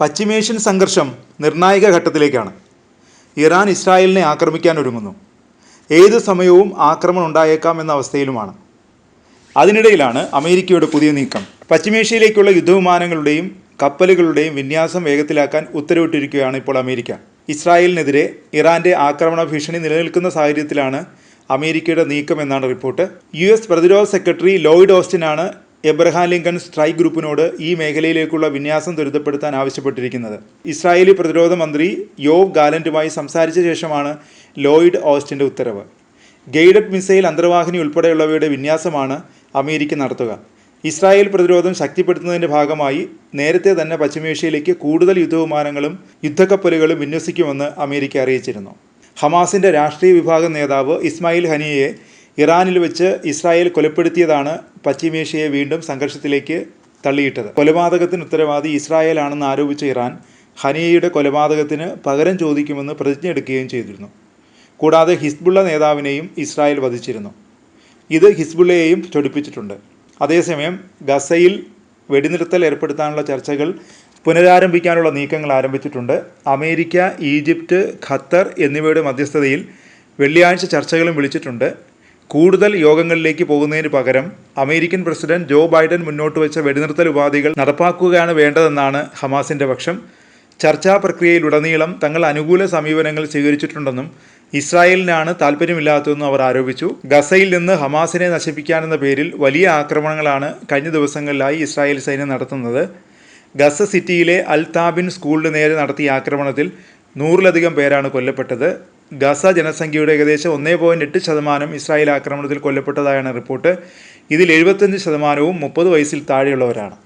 പശ്ചിമേഷ്യൻ സംഘർഷം നിർണായക ഘട്ടത്തിലേക്കാണ്. ഇറാൻ ഇസ്രായേലിനെ ആക്രമിക്കാൻ ഒരുങ്ങുന്നു. ഏത് സമയവും ആക്രമണം ഉണ്ടായേക്കാം എന്ന അവസ്ഥയിലുമാണ്. അതിനിടയിലാണ് അമേരിക്കയുടെ പുതിയ നീക്കം. പശ്ചിമേഷ്യയിലേക്കുള്ള യുദ്ധവിമാനങ്ങളുടെയും കപ്പലുകളുടെയും വിന്യാസം വേഗത്തിലാക്കാൻ ഉത്തരവിട്ടിരിക്കുകയാണ് ഇപ്പോൾ അമേരിക്ക. ഇസ്രായേലിനെതിരെ ഇറാന്റെ ആക്രമണ ഭീഷണി നിലനിൽക്കുന്ന സാഹചര്യത്തിലാണ് അമേരിക്കയുടെ നീക്കം എന്നാണ് റിപ്പോർട്ട്. യു എസ് പ്രതിരോധ സെക്രട്ടറി ലോയിഡ് ഓസ്റ്റിനാണ് എബ്രഹാം ലിങ്കൺ സ്ട്രൈക്ക് ഗ്രൂപ്പിനോട് ഈ മേഖലയിലേക്കുള്ള വിന്യാസം ത്വരിതപ്പെടുത്താൻ ആവശ്യപ്പെട്ടിരിക്കുന്നത്. ഇസ്രായേലി പ്രതിരോധ മന്ത്രി യോവ് ഗാലന്റുമായി സംസാരിച്ച ശേഷമാണ് ലോയിഡ് ഓസ്റ്റിന്റെ ഉത്തരവ്. ഗൈഡഡ് മിസൈൽ അന്തർവാഹിനി ഉൾപ്പെടെയുള്ളവയുടെ വിന്യാസമാണ് അമേരിക്ക നടത്തുക. ഇസ്രായേൽ പ്രതിരോധം ശക്തിപ്പെടുത്തുന്നതിന്റെ ഭാഗമായി നേരത്തെ തന്നെ പശ്ചിമേഷ്യയിലേക്ക് കൂടുതൽ യുദ്ധവിമാനങ്ങളും യുദ്ധക്കപ്പലുകളും വിന്യസിക്കുമെന്ന് അമേരിക്ക അറിയിച്ചിരുന്നു. ഹമാസിന്റെ രാഷ്ട്രീയ വിഭാഗം നേതാവ് ഇസ്മായിൽ ഹനിയെ ഇറാനിൽ വെച്ച് ഇസ്രായേൽ കൊലപ്പെടുത്തിയതാണ് പശ്ചിമേഷ്യയെ വീണ്ടും സംഘർഷത്തിലേക്ക് തള്ളിയിട്ടത്. കൊലപാതകത്തിന് ഉത്തരവാദി ഇസ്രായേൽ ആണെന്ന് ആരോപിച്ച ഇറാൻ ഹനിയയുടെ കൊലപാതകത്തിന് പകരം ചോദിക്കുമെന്ന് പ്രതിജ്ഞ എടുക്കുകയും ചെയ്തിരുന്നു. കൂടാതെ ഹിസ്ബുള്ള നേതാവിനെയും ഇസ്രായേൽ വധിച്ചിരുന്നു. ഇത് ഹിസ്ബുള്ളയെയും ചൊടിപ്പിച്ചിട്ടുണ്ട്. അതേസമയം ഗസയിൽ വെടിനിർത്തൽ ഏർപ്പെടുത്താനുള്ള ചർച്ചകൾ പുനരാരംഭിക്കാനുള്ള നീക്കങ്ങൾ ആരംഭിച്ചിട്ടുണ്ട്. അമേരിക്ക ഈജിപ്റ്റ് ഖത്തർ എന്നിവയുടെ മധ്യസ്ഥതയിൽ വെള്ളിയാഴ്ച ചർച്ചകളും വിളിച്ചിട്ടുണ്ട്. കൂടുതൽ യോഗങ്ങളിലേക്ക് പോകുന്നതിന് പകരം അമേരിക്കൻ പ്രസിഡന്റ് ജോ ബൈഡൻ മുന്നോട്ട് വെച്ച വെടിനിർത്തൽ ഉപാധികൾ നടപ്പാക്കുകയാണ് വേണ്ടതെന്നാണ് ഹമാസിന്റെ പക്ഷം. ചർച്ചാ പ്രക്രിയയിലുടനീളം തങ്ങൾ അനുകൂല സമീപനങ്ങൾ സ്വീകരിച്ചിട്ടുണ്ടെന്നും ഇസ്രായേലിനാണ് താല്പര്യമില്ലാത്തതെന്നും അവർ ആരോപിച്ചു. ഗസയിൽ നിന്ന് ഹമാസിനെ നശിപ്പിക്കാനെന്ന പേരിൽ വലിയ ആക്രമണങ്ങളാണ് കഴിഞ്ഞ ദിവസങ്ങളിലായി ഇസ്രായേൽ സൈന്യം നടത്തുന്നത്. ഗസ സിറ്റിയിലെ അൽതാബിൻ സ്കൂളിന് നേരെ നടത്തിയ ആക്രമണത്തിൽ നൂറിലധികം പേരാണ് കൊല്ലപ്പെട്ടത്. ഗസ ജനസംഖ്യയുടെ ഏകദേശം ഒന്നേ പോയിന്റ് എട്ട് ശതമാനം ഇസ്രായേൽ ആക്രമണത്തിൽ കൊല്ലപ്പെട്ടതായാണ് റിപ്പോർട്ട്. ഇതിൽ എഴുപത്തഞ്ച് ശതമാനവും മുപ്പത് വയസ്സിൽ താഴെയുള്ളവരാണ്.